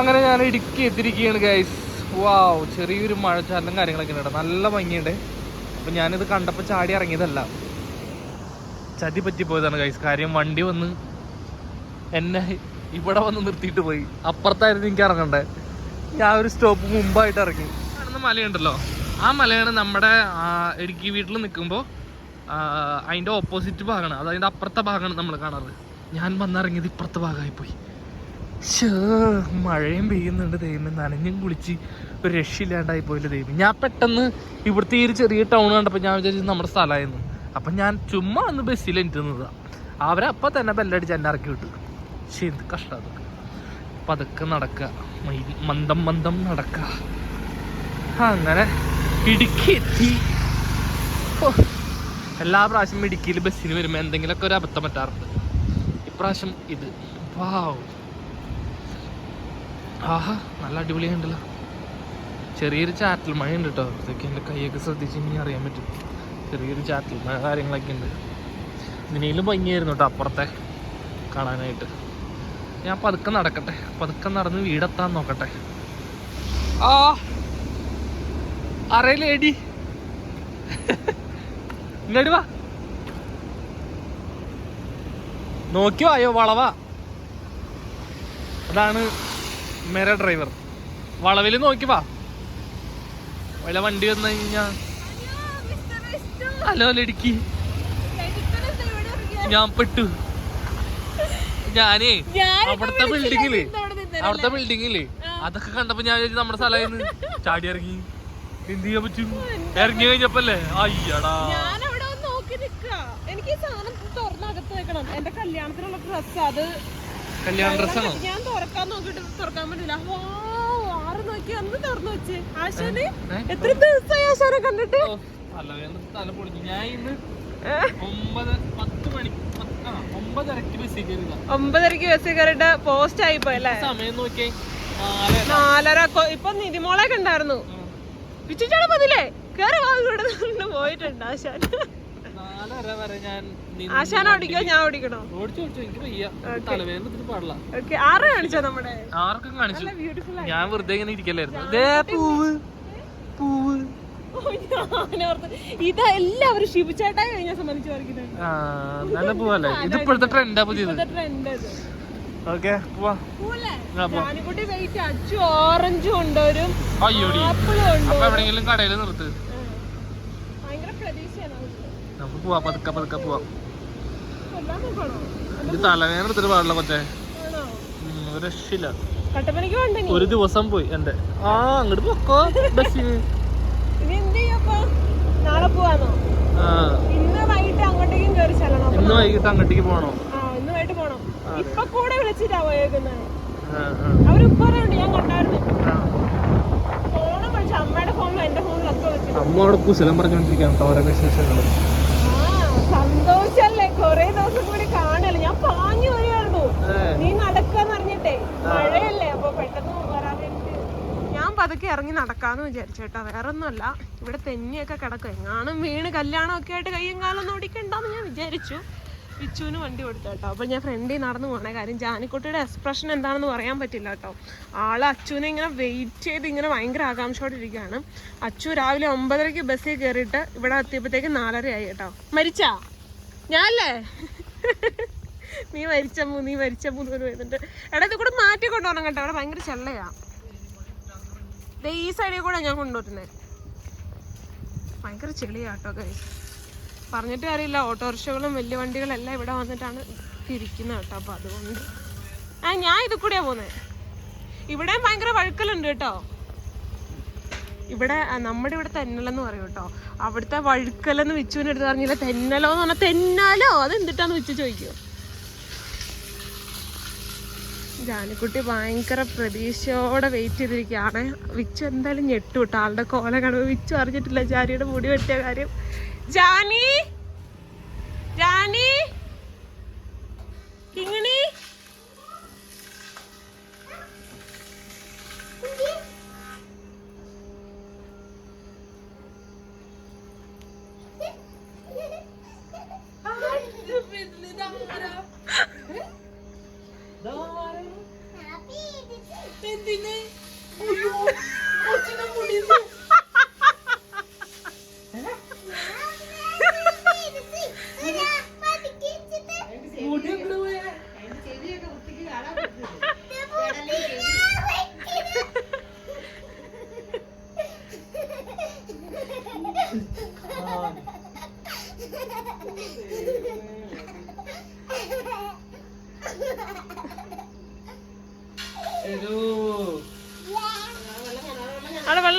അങ്ങനെ ഞാൻ ഇടുക്കി എത്തിരിക്കുകയാണ് ഗൈസ് വാവ് ചെറിയൊരു മഴ മഴച്ചാലും കാര്യങ്ങളൊക്കെ ഉണ്ട്. നല്ല ഭംഗിയുണ്ട്. അപ്പം ഞാനിത് കണ്ടപ്പോൾ ചാടി ഇറങ്ങിയതല്ല. ചതി പറ്റിപ്പോയതാണ് ഗൈസ് കാര്യം വണ്ടി വന്ന് എന്നെ ഇവിടെ വന്ന് നിർത്തിയിട്ട് പോയി. അപ്പുറത്തായിരുന്നു എനിക്ക് ഇറങ്ങണ്ടേ. ഞാൻ ഒരു സ്റ്റോപ്പ് മുമ്പായിട്ട് ഇറങ്ങി. കാണുന്ന മലയുണ്ടല്ലോ. ആ മലയാണ് നമ്മുടെ ഇടുക്കി വീട്ടിൽ നിൽക്കുമ്പോൾ അതിന്റെ ഓപ്പോസിറ്റ് ഭാഗമാണ്. അത് അതിന്റെ അപ്പുറത്തെ ഭാഗമാണ് നമ്മൾ കാണാറ്. ഞാൻ വന്നിറങ്ങിയത് ഇപ്പുറത്തെ ഭാഗമായി പോയി. മഴയും പെയ്യുന്നുണ്ട് ദൈവം നനഞ്ഞും കുളിച്ച് ഒരു രക്ഷയില്ലാണ്ടായി പോയില്ല ദൈവം ഞാൻ പെട്ടെന്ന് ഇവിടുത്തെ ഈ ഒരു ചെറിയ ടൗൺ കണ്ടപ്പോൾ ഞാൻ വിചാരിച്ചു നമ്മുടെ സ്ഥലമായിരുന്നു. അപ്പം ഞാൻ ചുമ്മാ ഒന്ന് ബസ്സിൽ എനിക്കുന്നതാണ് അവരപ്പം തന്നെ ബെല്ലടിച്ച് എന്നെ ഇറക്കി വിട്ടു. പക്ഷെ എന്ത് കഷ്ടം പതുക്കെ നടക്കുക മന്ദം മന്ദം നടക്കുക അങ്ങനെ ഇടുക്കി എത്തി എല്ലാ പ്രാവശ്യം ഇടുക്കിയിൽ ബസ്സിന് വരുമ്പോൾ എന്തെങ്കിലുമൊക്കെ ഒരു അബദ്ധം പറ്റാറുണ്ട്. ഇപ്രാവശ്യം ഇത്. വാവ് ആഹാ നല്ല അടിപൊളിയുണ്ടല്ലോ ചെറിയൊരു ചാറ്റൽ മഴ ഉണ്ട് കേട്ടോ അതൊക്കെ എന്റെ കൈയൊക്കെ ശ്രദ്ധിച്ച് ഇനി അറിയാൻ പറ്റും. ചെറിയൊരു ചാറ്റൽ മഴ കാര്യങ്ങളൊക്കെ ഉണ്ട്. ഇതിനേലും ഭംഗിയായിരുന്നു കേട്ടോ അപ്പുറത്തെ കാണാനായിട്ട്. ഞാൻ പതുക്കെ നടക്കട്ടെ. പതുക്കെ നടന്ന് വീടെത്താൻ നോക്കട്ടെ. ആ അറിയില്ലേടി ഇങ്ങോട്ട് വാ. നോക്കി വായോ വളവാ. അതാണ് മേര ഡ്രൈവർ. വളവിൽ നോക്കി വാ. വല്ല വണ്ടി വന്നു കഴിഞ്ഞാ. ഹലോ ലടുക്കി ഞാൻ പെട്ടു. ഞാനേ അവിടുത്തെ ബിൽഡിങ്ങിൽ അവിടുത്തെ ബിൽഡിങ്ങിൽ അതൊക്കെ കണ്ടപ്പോ ഞാൻ നമ്മുടെ സ്ഥലമായിരുന്നു ചാടി ഇറങ്ങി. എന്ത് ചെയ്യാൻ പറ്റും? ഇറങ്ങി കഴിഞ്ഞപ്പല്ലേ? അയ്യടാ. നോക്കി നിക്ക. എനിക്ക് സാധനം തുറന്നകത്ത് വെക്കണം. എന്റെ കല്യാണത്തിനുള്ള ഡ്രസ് അത് കല്യാണ ഡ്രസ്സാണോ? ഞാൻ തുറക്കാൻ നോക്കിട്ട് തുറക്കാൻ പറ്റില്ല ആറ് നോക്കി അന്ന് തുറന്നു വെച്ച്. ആശാന് എത്ര ദിവസമായി ആശാനെ കണ്ടിട്ട്? തല പൊളിഞ്ഞു. ഞാൻ ഇന്ന് ഒമ്പത് പത്ത് മണി ഒമ്പതരക്ക് ബസ് കയറിട്ട് പോസ്റ്റ് ആയി പോയല്ലേ സമയം നോക്കിയേ നാലര. ഇപ്പൊ നിതിമോളൊക്കെ ഉണ്ടായിരുന്നു. പിച്ചിട്ടാണ് പതിലേ കേറി വാ ഇവിടെ പോയിട്ടുണ്ട് ആശാൻ. നാലര വരെ ഞാൻ ഓടിക്കോ? ഞാൻ ഓടിക്കണോ? ഓടിച്ചു ഓടിച്ചു. എനിക്ക് വയ്യ. തലവേദന എടുത്തിട്ട് പാടില്ല. ഓക്കെ. ആറ് കാണിച്ചോ നമ്മുടെ? ആർക്കും കാണിച്ചു. ഞാൻ വെറുതെ ഇങ്ങനെ ഇരിക്കലായിരുന്നു. ദേ പൂവ്. പൂവ്. ഇതാ എല്ലാവരും ശിവചേട്ടായി കഴിഞ്ഞ സംബന്ധിച്ച് നല്ല പൂവല്ലേ? ഇത് ഇപ്പോഴത്തെ ട്രെൻഡാ പുതിയത്. ഓക്കെ വെയിറ്റ് അച്ചു ഓറഞ്ചും ഉണ്ട് ആപ്പിളും ഉണ്ട്. കൊണ്ടുവരും എവിടെയെങ്കിലും കടയിൽ നിർത്ത്. നമുക്ക്. പോവാ പതുക്കെ പതുക്കെ പോവാം. ഇത് തലവേദന എടുത്തിട്ട് പാടില്ല ഒരു രക്ഷയില്ല. ഒരു ദിവസം പോയി എന്റെ ആ അങ്ങോട്ട് പൊക്കോ ബസ് ഇന്ന് വൈകിട്ട് അങ്ങോട്ടേക്കും പോണോ ഇന്ന് വൈകിട്ട് പോണം ഇപ്പൊ കൂടെ വിളിച്ചിട്ടാ പോയേക്കുന്നത് ആ, ആ, അവരിപ്പറുണ്ട് ഞാൻ കണ്ടായിരുന്നു. ആ. ഫോണും വിളിച്ചു അമ്മയുടെ ഫോണിലും എന്റെ ഫോണിലൊക്കെ വിളിച്ചു അമ്മ അവിടെ കുശലം പറഞ്ഞോണ്ടിരിക്കാം ഓരോ വിശേഷങ്ങൾ ആ സന്തോഷല്ലേ? കൊറേ ദിവസം കൂടി കാണല്ലേ? ഞാൻ പാഞ്ഞു വരികയായിരുന്നു നീ നടക്കാന്ന് അറിഞ്ഞിട്ടേ. മഴയല്ലേ അപ്പൊ പെട്ടെന്ന് വരാൻ ഞാൻ പതുക്കെ ഇറങ്ങി നടക്കാന്ന് വിചാരിച്ചേട്ടാ വേറെ ഒന്നുമല്ല ഇവിടെ തെന്നിയൊക്കെ കിടക്കും. എങ്ങാനും വീണ് കല്യാണം ഒക്കെ ആയിട്ട് കയ്യും കാലൊന്നും ഓടിക്കണ്ടെന്ന് ഞാൻ വിചാരിച്ചു. വിച്ചുവിന് വണ്ടി കൊടുത്തു കേട്ടോ അപ്പൊ ഞാൻ ഫ്രണ്ടിൽ നടന്നു പോണേ കാര്യം ജാനിക്കുട്ടിയുടെ എക്സ്പ്രഷൻ എന്താണെന്ന് പറയാൻ പറ്റില്ല കേട്ടോ ആൾ അച്ചുവിനെ ഇങ്ങനെ വെയിറ്റ് ചെയ്ത് ഇങ്ങനെ ഭയങ്കര ആകാംക്ഷയോടെ ഇരിക്കുകയാണ് അച്ചു രാവിലെ ഒമ്പതരക്ക് ബസ്സിൽ കയറിയിട്ട് ഇവിടെ എത്തിയപ്പോഴത്തേക്ക് നാലരയായി കേട്ടോ മരിച്ചാ? ഞാനല്ലേ? നീ മരിച്ചമ്മു നീ മരിച്ചമ്മു എന്ന് വരുന്നുണ്ട്. എടാ ഇത് കൂടെ മാറ്റി കൊണ്ടുപോകണം കേട്ടോ. അവിടെ ഭയങ്കര ചെള്ളയാ. ഈ സൈഡിൽ കൂടെ ഞാൻ കൊണ്ടുവരുന്നേ. ഭയങ്കര ചെളിയാട്ടോ ഗൈസ് പറഞ്ഞിട്ട് കാര്യമില്ല. ഓട്ടോറിക്ഷകളും വലിയ വണ്ടികളെല്ലാം ഇവിടെ വന്നിട്ടാണ് തിരിക്കുന്നത് കേട്ടോ. അപ്പൊ അതുകൊണ്ട്. ആ ഞാൻ ഇത് കൂടിയാ പോകുന്നത് ഇവിടെയും ഭയങ്കര വഴുക്കലുണ്ട് കേട്ടോ. ഇവിടെ നമ്മുടെ ഇവിടെ തെന്നലെന്ന് പറയും കേട്ടോ. അവിടുത്തെ വഴുക്കലെന്ന് വിച്ചുവിനെടുത്ത് പറഞ്ഞില്ല തെന്നലോ എന്ന് പറഞ്ഞാൽ തെന്നാലോ? അത് എന്തിട്ടാന്ന് വിച്ചു ചോദിക്കോ. ജാനിക്കുട്ടി ഭയങ്കര പ്രതീക്ഷയോടെ വെയിറ്റ് ചെയ്തിരിക്കുകയാണ്. വിച്ചു എന്തായാലും ഞെട്ടു കേട്ടോ. ആളുടെ കോല കാണുമ്പോൾ വിച്ചു അറിഞ്ഞിട്ടില്ല ജാനിയുടെ മുടി വെട്ടിയ കാര്യം. ജാനി ജാനി കിങ്ങിണി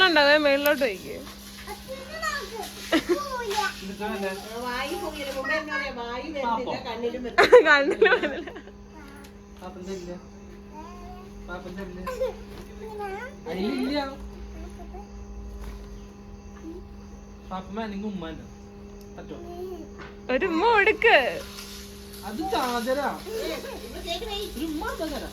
അവിടെ അതെ മേളിലോട്ട് വയ്ക്ക്. കണ്ണിൽ വന്നില്ല. പാപ്പമ്മ അല്ലെങ്കിൽ ഉമ്മന്നെ പറ്റോ ഒരു ഉമ്മ കൊടുക്ക് അത് ചാതരാ ഒരു ഉമ്മ എന്താ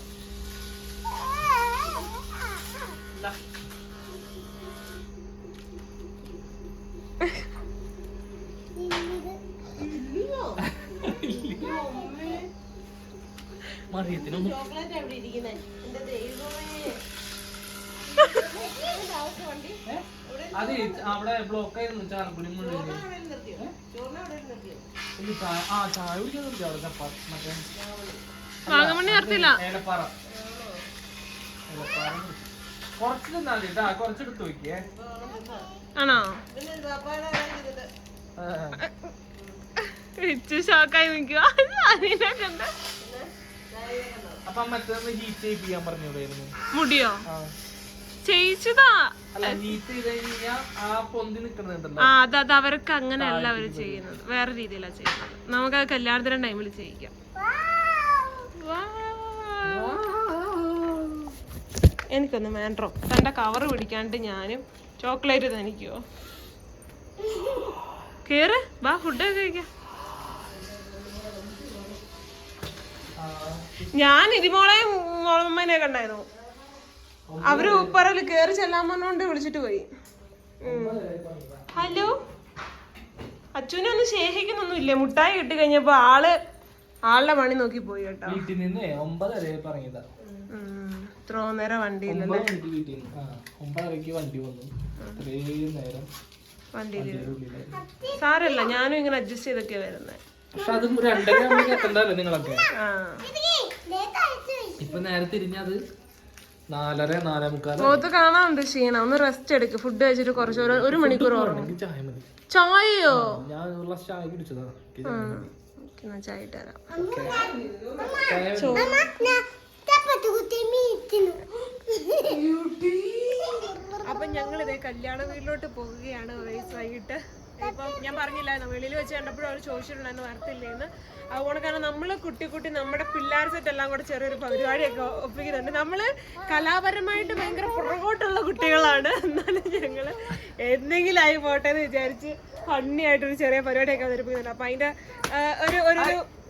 അത് അവിടെ ബ്ലോക്ക് ആയിരുന്നു ആ ചായ കുടിക്കാൻ നിർത്തി അവിടെ ചപ്പാത്തി മറ്റേ? വാഗമണ്ണി നിർത്തില്ല ഏലപ്പാറ. ഏലപ്പാറ. കുറച്ച് തിന്നാ മതി കേട്ടാ കുറച്ചെടുത്ത് നോക്കിയേ. ആണോ? ഷോക്കായി നിൽക്കുക അതിനൊക്കെ എന്താ അപ്പൊ മറ്റേ ഹീറ്റ് ചെയ്യിപ്പിക്കാൻ പറഞ്ഞൂടായിരുന്നു മുടിയോ? ചെയ്യിച്ചതാ അത് അവർക്ക് അങ്ങനെയല്ല അവർ ചെയ്യുന്നത്. വേറെ രീതിയിലാണ് ചെയ്യുന്നത്. നമുക്ക് അത് കല്യാണത്തിന്റെ ടൈമിൽ ചെയ്യിക്കാം. എനിക്കൊന്ന് വേണ്ടോ തന്റെ കവർ പിടിക്കാണ്ട് ഞാനും ചോക്ലേറ്റ് തനിക്കോ കേറ് വാ ഫുഡൊക്കെ കഴിക്കാം. ഞാൻ ഇരുമോളെയും മോളമ്മേനെ കണ്ടായിരുന്നു. അവർ ഉപ്പറയിൽ കേറി ചെല്ലാൻ പറഞ്ഞോണ്ട് വിളിച്ചിട്ട് പോയി. ഹലോ? അച്ഛനെ ഒന്നും ശേഷിക്കുന്നൊന്നും ഇല്ലേ മുട്ടായി കിട്ടി കഴിഞ്ഞപ്പോ ആൾ ആളുടെ പണി നോക്കി പോയി കേട്ടോ. വീട്ടിൽ നിന്ന് ഒമ്പതര പറഞ്ഞതാ. ഇത്രോ നേരം മണിക്ക് വീട്ടിൽ നിന്ന്. ഒമ്പതരക്ക് വണ്ടി വന്നു. ഇത്രയും നേരം വണ്ടിയിലില്ല സാരല്ല ഞാനും ഇങ്ങനെ അഡ്ജസ്റ്റ് ചെയ്തൊക്കെ വരുന്നത് പക്ഷെ അത് രണ്ടര ആകുമ്പോഴേക്ക് എത്തണ്ടല്ലോ നിങ്ങളൊക്കെ. ഇപ്പൊ നേരെ തിരിഞ്ഞത് നാലര നാലേ മുക്കാൽ മുഖത്ത് കാണാനുണ്ട് ക്ഷീണം ഒന്ന് റെസ്റ്റ് എടുക്ക്. ഫുഡ് കഴിച്ചിട്ട് കുറച്ച് ഒരു- മണിക്കൂർ ചായ മതി. ചായയോ? ഞാൻ ഒരു ഗ്ലാസ് ചായ കുടിച്ചതാ. ചായ മതി. ഓക്കേ, എന്നാ ചായ ഇട്ട് തരാം. ചായ മതി. അപ്പൊ ഞങ്ങൾ ഇതേ കല്യാണ വീട്ടിലോട്ട് പോവുകയാണ്. വയസ്സായിട്ട് വൈകിട്ട് ഇപ്പം ഞാൻ പറഞ്ഞില്ലായിരുന്നു വെളിയിൽ വെച്ച് കണ്ടപ്പോഴും അവർ ചോദിച്ചിട്ടുണ്ടായിരുന്നു വരത്തില്ലേന്ന് അതുകൊണ്ട് കാരണം നമ്മൾ കുട്ടി കുട്ടി നമ്മുടെ പിള്ളേർ സെറ്റ് എല്ലാം കൂടെ ചെറിയൊരു പരിപാടിയൊക്കെ ഒപ്പിക്കുന്നുണ്ട്. നമ്മൾ കലാപരമായിട്ട് ഭയങ്കര പുറകോട്ടുള്ള കുട്ടികളാണ്. എന്നാലും ഞങ്ങൾ എന്തെങ്കിലും ആയി പോട്ടെ എന്ന് വിചാരിച്ച് ഫണ്ണി ആയിട്ടൊരു ചെറിയ പരിപാടിയൊക്കെ അവതരിപ്പിക്കുന്നുണ്ട്. അപ്പൊ അതിന്റെ ഒരു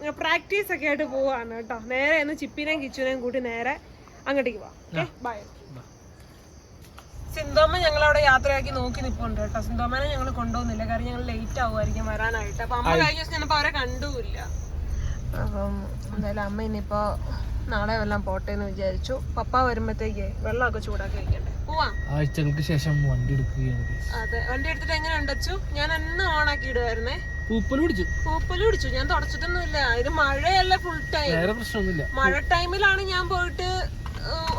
ഒരു പ്രാക്ടീസ് ഒക്കെ ആയിട്ട് പോവാണ് കേട്ടോ. നേരെ ഒന്ന് ചിപ്പിനെയും കിച്ചുനെയും കൂട്ടി നേരെ അങ്ങോട്ടേക്ക് പോവാം. ബാ. സിന്തോമ ഞങ്ങളവിടെ യാത്രയാക്കി നോക്കി നിപ്പുണ്ട് കേട്ടോ. സിന്തോമനെ ഞങ്ങൾ കൊണ്ടുപോകുന്നില്ല. കാരണം ഞങ്ങൾ ലേറ്റ് ആവുമായിരിക്കും വരാനായിട്ട്. അപ്പൊ അമ്മ കഴിഞ്ഞ ദിവസം ഞാനിപ്പോ അവരെ കണ്ടുമില്ല അപ്പം എന്തായാലും അമ്മ ഇനിയിപ്പോ നാളെ വല്ലതും പോട്ടെ എന്ന് വിചാരിച്ചു. പപ്പ വരുമ്പത്തേക്ക് വെള്ളമൊക്കെ ചൂടാക്കി വെക്കണ്ടേ? പോവാം. ആഴ്ചകൾക്ക് ശേഷം വണ്ടി എടുക്കുകയാണ് അതെ. വണ്ടി എടുത്തിട്ട് എങ്ങനെ ഉണ്ടച്ചു ഞാൻ എന്നും ഓണാക്കി ഇടുവായിരുന്നേ. പൂപ്പൽ പിടിച്ചു. പൂപ്പൽ പിടിച്ചു. ഞാൻ തുടച്ചിട്ടൊന്നുമില്ല. ഇത് മഴയല്ല ഫുൾ ടൈം വേറെ പ്രശ്നമൊന്നുമില്ല. മഴ ടൈമിലാണ് ഞാൻ പോയിട്ട്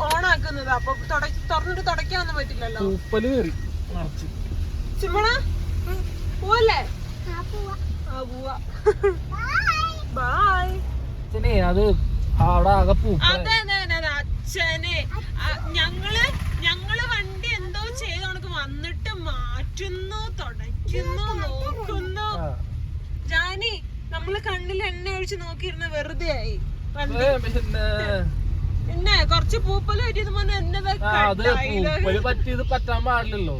ഓണാക്കുന്നത്. അപ്പൊ തുറന്നിട്ട് തുടയ്ക്കാനൊന്നും പറ്റില്ലല്ലോ. ഉപ്പൽ കയറി നിറച്ച് ചിമ്മണ പോവല്ലേ? ആ പോവാ. ബായ് അച്ഛനെ അത് അവിടെ ആകെ പൂപ്പല അതെ അതെ അതെ അതെ. അച്ഛനെ ഞങ്ങൾ ഞങ്ങൾ വണ്ടി എന്തോ ചെയ്ത്. കണക്ക് വന്നിട്ട് മാറ്റുന്നു തുടയ്ക്കുന്നു നോക്കുന്നു. ജാനി നമ്മൾ കണ്ണിൽ എണ്ണ ഒഴിച്ച് നോക്കിയിരുന്ന വെറുതെ ആയി പിന്നെ കുറച്ച് പൂപ്പൽ പറ്റിയത് അത് പൂപ്പൽ പറ്റിയത് പറ്റാൻ പാടില്ലല്ലോ.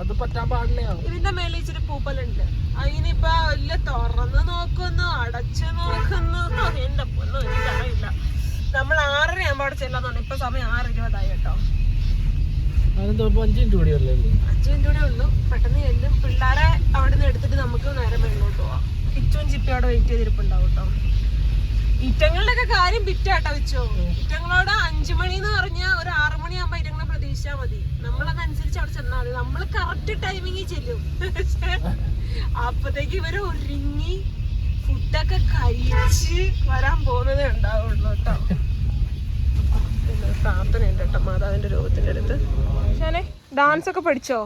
അത് പറ്റാൻ പാടില്ല. ഇതിന്റെ മേലെ ഇച്ചിരി പൂപ്പലുണ്ട്. അതിനിപ്പോ വല്ല തുറന്ന് നോക്കുന്നു അടച്ചു നോക്കുന്നു. എന്റെ പൊന്നും എനിക്കറിയില്ല നമ്മൾ ആറര ആകുമ്പോ അവിടെ ചെല്ലാന്നുണ്ട് ഇപ്പൊ സമയം ആറ് ഇരുപതായി കേട്ടോ. അഞ്ചു മിനിറ്റ് കൂടെ ഉള്ളു. പെട്ടെന്ന് ചെല്ലും. പിള്ളേരെ അവിടെ നിന്ന് എടുത്തിട്ട് നമുക്ക് നേരെ മേളിലോട്ട് പോവാം. കിച്ചും ചിപ്പി അവിടെ വെയിറ്റ് ചെയ്തിരിപ്പുണ്ടാവും കേട്ടോ. ഇറ്റങ്ങളുടെയൊക്കെ കാര്യം ബിറ്റാട്ടോ വെച്ചോ. ഇറ്റങ്ങളോട് അഞ്ചു മണി എന്ന് പറഞ്ഞാൽ ഒരു ആറു മണിയാകുമ്പോ ഇറ്റങ്ങളെ പ്രതീക്ഷിച്ചാൽ മതി. നമ്മളതനുസരിച്ച് അവിടെ ചെന്നാൽ മതി. നമ്മൾ കറക്റ്റ് ടൈമിങ്ങിൽ ചെല്ലും. അപ്പത്തേക്ക് ഇവർ ഒരുങ്ങി ഫുഡൊക്കെ കഴിച്ച് വരാൻ പോകുന്നതേ ഉണ്ടാവുള്ളൂ കേട്ടോ മാതാവിന്റെ രോഗത്തിന്റെ അടുത്ത്. ഞാനേ ഡാൻസ് ഒക്കെ പഠിച്ചോ?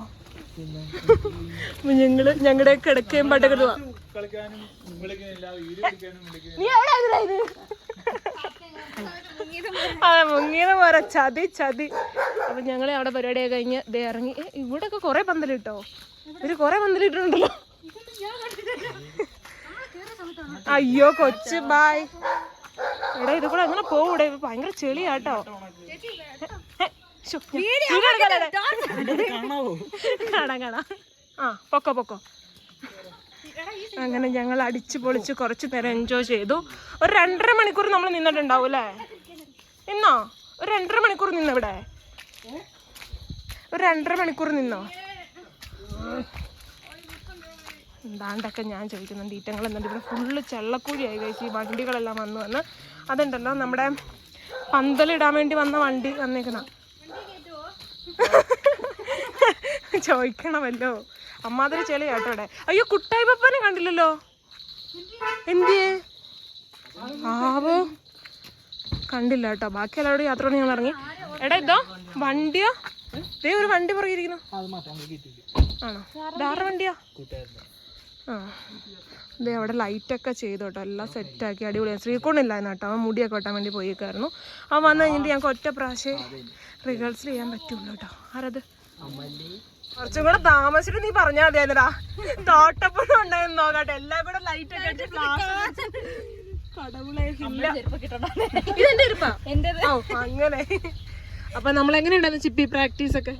ഞങ്ങൾ ഞങ്ങളുടെ കിടക്കേം പാട്ടൊക്കെ നീ എവിടെ ഇത്? അതെ മുങ്ങിയത് പോരാ ചതി ചതി. അപ്പൊ ഞങ്ങൾ അവിടെ പരിപാടിയൊക്കെ കഴിഞ്ഞ് ദേ ഇറങ്ങി. ഏ, ഇവിടെയൊക്കെ കൊറേ പന്തലിട്ടോ? ഇവർ കൊറേ പന്തലിട്ടുണ്ടല്ലോ അയ്യോ കൊച്ചു ബായ് എടാ ഇത് കൂടെ അങ്ങനെ പോവൂടെ? ഇത് ഭയങ്കര ചെളിയാട്ടോ. ഏ, ശ്ശോ, വീഡിയോ എടുക്കാനാണ്. കാണാം കാണാം. ആ പൊക്കോ പൊക്കോ. അങ്ങനെ ഞങ്ങൾ അടിച്ചു പൊളിച്ച് കുറച്ച് നേരം എൻജോയ് ചെയ്തു. ഒരു രണ്ടര മണിക്കൂർ നമ്മൾ നിന്നിട്ടുണ്ടാവും അല്ലേ? നിന്നോ? ഒരു രണ്ടര മണിക്കൂർ നിന്നോ ഇവിടെ? ഒരു രണ്ടര മണിക്കൂർ നിന്നോ? എന്താണ്ടൊക്കെ ഞാൻ ചോദിക്കുന്നുണ്ട്. ഈറ്റങ്ങൾ എന്നിട്ട് ഇവിടെ ഫുള്ള് ചെള്ളക്കൂലിയായി കഴിച്ച് ഈ വണ്ടികളെല്ലാം വന്നു വന്ന് അതുണ്ടല്ലോ നമ്മുടെ പന്തലിടാൻ വേണ്ടി വന്ന വണ്ടി വന്നേക്കുന്ന ചോദിക്കണമല്ലോ. അമ്മാതിരി ചെളി കേട്ടോ ഇവിടെ. അയ്യോ കുട്ടായി പപ്പനെ കണ്ടില്ലല്ലോ? എന്തിയേ? ആവോ. കണ്ടില്ല കേട്ടോ. ബാക്കി എല്ലാവരോടും യാത്ര ഞങ്ങൾ ഇറങ്ങി എടാ ഇതോ വണ്ടിയോ? ദേ ഒരു വണ്ടി പുറകിരിക്കുന്നു ആണോ? വേറെ വണ്ടിയാ? ആ. ദേ അവിടെ ലൈറ്റൊക്കെ ചെയ്തു കേട്ടോ. എല്ലാം സെറ്റാക്കി. അടിപൊളിയാണ് ശ്രീകോണില്ലായിരുന്നു കേട്ടോ. അവൻ മുടിയൊക്കെ വെട്ടാൻ വേണ്ടി പോയിക്കായിരുന്നു. അവൻ വന്നു കഴിഞ്ഞിട്ട് ഞങ്ങൾക്ക് ഒറ്റ പ്രാവശ്യം റിഹേഴ്സൽ ചെയ്യാൻ പറ്റുള്ളൂ കേട്ടോ. ആരത്? കുറച്ചും കൂടെ താമസിച്ചിട്ട് നീ പറഞ്ഞാ മതി എന്നടാ തോട്ടപ്പുഴം ഉണ്ടായിരുന്നു നോക്കട്ടെ. എല്ലാം കൂടെ ലൈറ്റ് ഒക്കെ അടിച്ച് അങ്ങനെ. അപ്പൊ നമ്മൾ ഉണ്ടായിരുന്നു ചിപ്പി പ്രാക്ടീസ് ഒക്കെ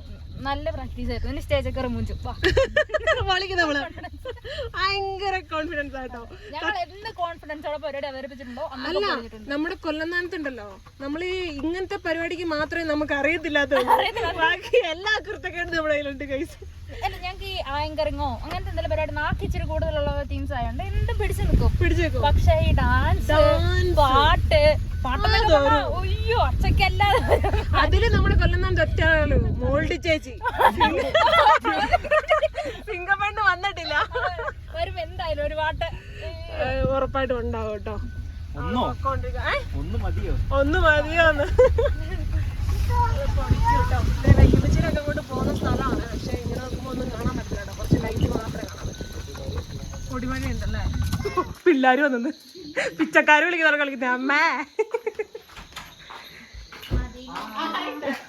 നല്ല പ്രാക്ടീസ് ആയിരുന്നു. ഇനി സ്റ്റേജ് ഒക്കെ റിമൂഞ്ചു ചെയ്യും നമ്മൾ ഭയങ്കര കോൺഫിഡൻസ് ആട്ടോ. ഞങ്ങൾ എന്ത് കോൺഫിഡൻസോടെ പരിപാടി അവതരിപ്പിച്ചിട്ടുണ്ടോ? അല്ല നമ്മുടെ കൊല്ലനാനത്തുണ്ടല്ലോ നമ്മൾ ഈ ഇങ്ങനത്തെ പരിപാടിക്ക് മാത്രമേ നമുക്ക് അറിയത്തില്ലാത്തുള്ളൂ ബാക്കി എല്ലാ കൃത്യക്കേടും നമ്മുടെ കയ്യിലുണ്ട് കൈസ് അല്ല ഞങ്ങൾക്ക് ഈ ആങ്കറിങ്ങോ അങ്ങനത്തെ എന്തെങ്കിലും പരിപാടി നാക്ക് ഇച്ചിരി കൂടുതലുള്ള ടീംസ് ആയതുകൊണ്ട് എന്തും പിടിച്ചു നിൽക്കും പക്ഷേ ഈ ഡാൻസ് പാട്ട് അയ്യോ അച്ചക്കല്ലാതെ അതിൽ നമ്മുടെ കൊല്ലനാൻ ഒറ്റയാളു മോൾഡി ചേച്ചി. സിംഗപ്പണ്ട് വന്നിട്ടില്ല. വരും എന്തായാലും ഒരു പാട്ട്. ഉറപ്പായിട്ടും ഉണ്ടാവും കേട്ടോ. ഒന്നോ? മതിയോ? ഒന്ന് മതിയോന്ന്. പോകുന്ന സ്ഥലമാണ്. പക്ഷെ ഇങ്ങനെ നോക്കുമ്പോ ഒന്നും കാണാൻ പറ്റില്ല കേട്ടോ. കുറച്ച് ലൈറ്റ് മാത്രമേ പിള്ളേര് വന്നു പിച്ചക്കാര് വിളിക്കുന്നവർ കളിക്കുന്ന. അമ്മേ.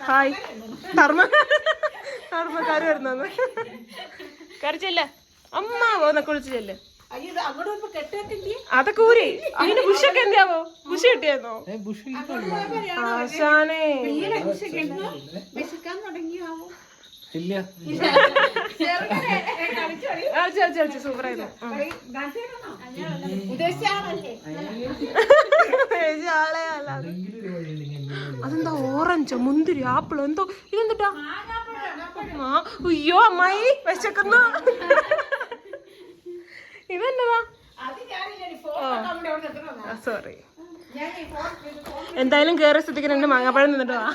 ഹായ്. ധർമ്മ. കർമ്മക്കാര് വരുന്നു കറിച്ചല്ല അമ്മ പോന്ന കുളിച്ച് ചെല്ല്. അതൊക്കെ ഊരി. അതിന് ബുഷൊക്കെ എന്തിയാവോ? ബുഷ് കിട്ടിയെന്നോ ആശാനേ. ഇല്ല. കളിച്ച് കളിച്ച് കളിച്ച് സൂപ്പറായിരുന്നു ആളെ അല്ലാതെ അതെന്താ ഓറഞ്ച് മുന്തിരി ആപ്പിൾ എന്തോ ഇതെന്തിട്ടാ? ആ അയ്യോ അമ്മായി വിശക്കുന്നു. ഇതെന്നതാ? സോറി എന്തായാലും കേറി സ്ഥിതിക്ക് രണ്ട് മാങ്ങാപ്പഴം നിന്നിട്ട് വാ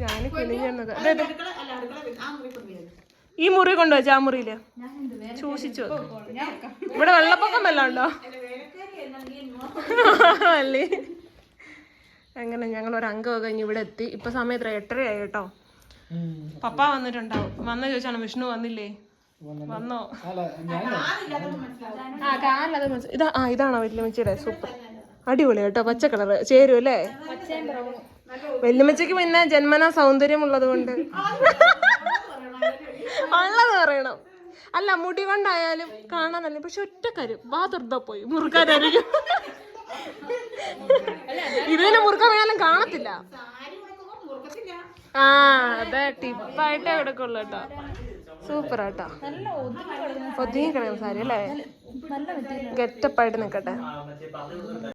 ഞാൻ കുനിഞ്ഞത് ഈ മുറി കൊണ്ടുവച്ച ആ മുറിയിൽ? സൂക്ഷിച്ചു വെക്ക്. ഇവിടെ വെള്ളപ്പൊക്കം വല്ലതും ഉണ്ടോ? അല്ലേ? അങ്ങനെ ഞങ്ങൾ ഒരു അംഗമൊക്കെ കഴിഞ്ഞ് ഇവിടെ എത്തി. ഇപ്പൊ സമയം എത്ര എട്ടരയായി കേട്ടോ. പപ്പ വന്നിട്ടുണ്ടാവും. വന്ന ചോദിച്ചാണ് വിഷ്ണു വന്നില്ലേ? വന്നോ? അല്ല ഞാൻ ആ മനസ്സി- ഇതാ ആ ഇതാണോ വല്യമ്മച്ചിയുടെ സൂപ്പർ. അടിപൊളി കേട്ടോ പച്ച കളർ ചേരും അല്ലേ? വല്യമ്മച്ചക്ക് പിന്നെ ജന്മന സൗന്ദര്യം ഉള്ളത് കൊണ്ട് ഉള്ളത് പറയണം. അല്ല മുടി കൊണ്ടായാലും കാണാനല്ല പക്ഷെ ഒറ്റക്കാര്യം വാ തുറന്നാ പോയി മുറുക്കാനായിരിക്കും. ഇതിനെ മുറുക്കാൻ വേണാലും കാണത്തില്ല. ആ അതെ ടിപ്പായിട്ടേ കൊടുക്കുള്ളൂ കേട്ടോ സൂപ്പർ കേട്ടോ. ഒതുങ്ങി കിടക്കുന്ന സാരി അല്ലേ? ഗെറ്റപ്പായിട്ട് നിൽക്കട്ടെ